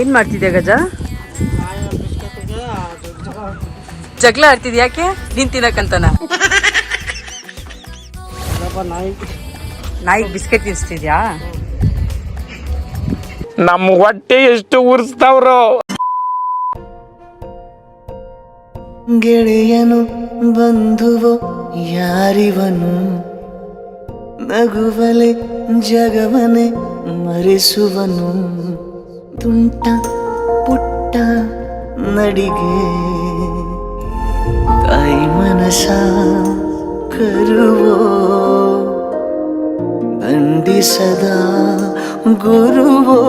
ಏನ್ ಮಾಡ್ತಿದ್ಯಾ ಗಜ? ಜಗಳ ಆಡ್ತಿದ್ಯಾ ಯಾಕೆ? ನೀನ್ ತಿನ್ನಕಂತನ ನಾಯಿ ನಾಯಿಗೆ ಬಿಸ್ಕೆಟ್ ತಿನ್ಸ್ತಿದ್ಯಾ? ನಮ್ಮ ಹೊಟ್ಟೆ ಎಷ್ಟು ಉರ್ಸ್ತಾವ್ರು. ಗೆಳೆಯನು ಬಂಧುವೋ ಯಾರಿವನು? ನಗುವಲೆ ಜಗವನೆ ಮರೆಸುವನು. ತುಂಟ ಪುಟ್ಟ ನಡಿಗೆ ತಾಯಿ ಮನಸ ಕರುವೋ ಬಂಧಿಸದ ಗುರುವೋ